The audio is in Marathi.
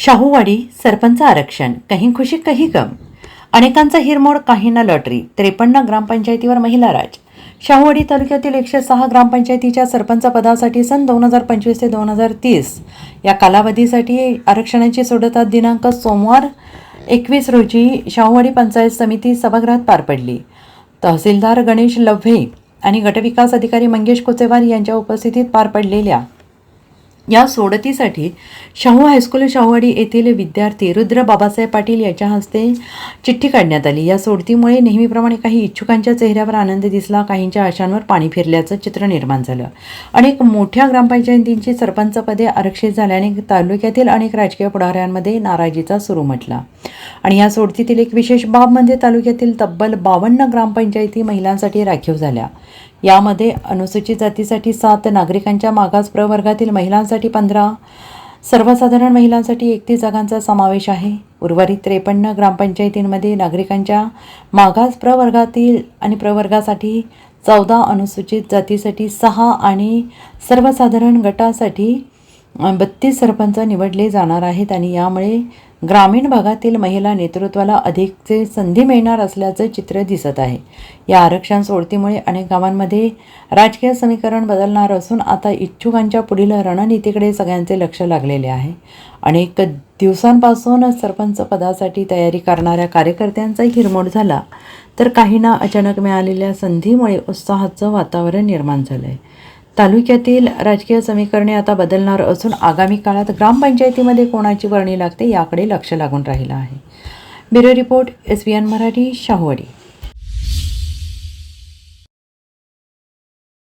शाहूवाडी सरपंच आरक्षण काही खुशी काही गम. अनेकांचा हिरमोड काहींना लॉटरी. त्रेपन्न ग्रामपंचायतीवर महिला राज. शाहूवाडी तालुक्यातील एकशे सहा ग्रामपंचायतीच्या सरपंच पदासाठी सन दोन हजार पंचवीस ते दोन हजार तीस. या कालावधीसाठी आरक्षणाची सोडतात दिनांक सोमवार एकवीस रोजी शाहूवाडी पंचायत समिती सभागृहात पार पडली. तहसीलदार गणेश लव्हे आणि गटविकास अधिकारी मंगेश कोचेवार यांच्या उपस्थितीत पार पडलेल्या या सोडतीसाठी शाहू हायस्कूल शाहूवाडी येथील विद्यार्थी रुद्र बाबासाहेब पाटील यांच्या हस्ते चिठ्ठी काढण्यात आली. या सोडतीमुळे नेहमीप्रमाणे काही इच्छुकांच्या चेहऱ्यावर आनंद दिसला काहींच्या आशांवर पाणी फिरल्याचं चित्र निर्माण झालं. अनेक मोठ्या ग्रामपंचायतींची सरपंचपदे आरक्षित झाल्याने तालुक्यातील अनेक राजकीय पुढाऱ्यांमध्ये नाराजीचा सुरू म्हटला. आणि या सोडतीतील एक विशेष बाब म्हणजे तालुक्यातील तब्बल बावन्न ग्रामपंचायती महिलांसाठी राखीव झाल्या. यामध्ये अनुसूचित जातीसाठी सात नागरिकांच्या मागास प्रवर्गातील महिलांसाठी पंधरा सर्वसाधारण महिलांसाठी एकतीस जागांचा समावेश आहे. उर्वरित त्रेपन्न ग्रामपंचायतींमध्ये नागरिकांच्या मागास प्रवर्गातील आणि प्रवर्गासाठी चौदा अनुसूचित जातीसाठी सहा आणि सर्वसाधारण गटासाठी बत्तीस सरपंच निवडले जाणार आहेत आणि यामुळे ग्रामीण भागातील महिला नेतृत्वाला अधिकचे संधी मिळणार असल्याचं चित्र दिसत आहे. या आरक्षण सोडतीमुळे अनेक गावांमध्ये राजकीय समीकरण बदलणार असून आता इच्छुकांच्या पुढील रणनीतीकडे सगळ्यांचे लक्ष लागलेले आहे. अनेक दिवसांपासून सरपंच पदासाठी तयारी करणाऱ्या कार्यकर्त्यांचा हिरमोड झाला. तर काहींना अचानक मिळालेल्या संधीमुळे उत्साहाचं वातावरण निर्माण झालं आहे तालुक्यातील राजकीय समीकरणे आता बदलणार असून आगामी काळात ग्रामपंचायतीमध्ये कोणाची वर्णी लागते याकडे लक्ष लागून राहिलं आहे. Bureau report S B N Marathi Shahuwadi.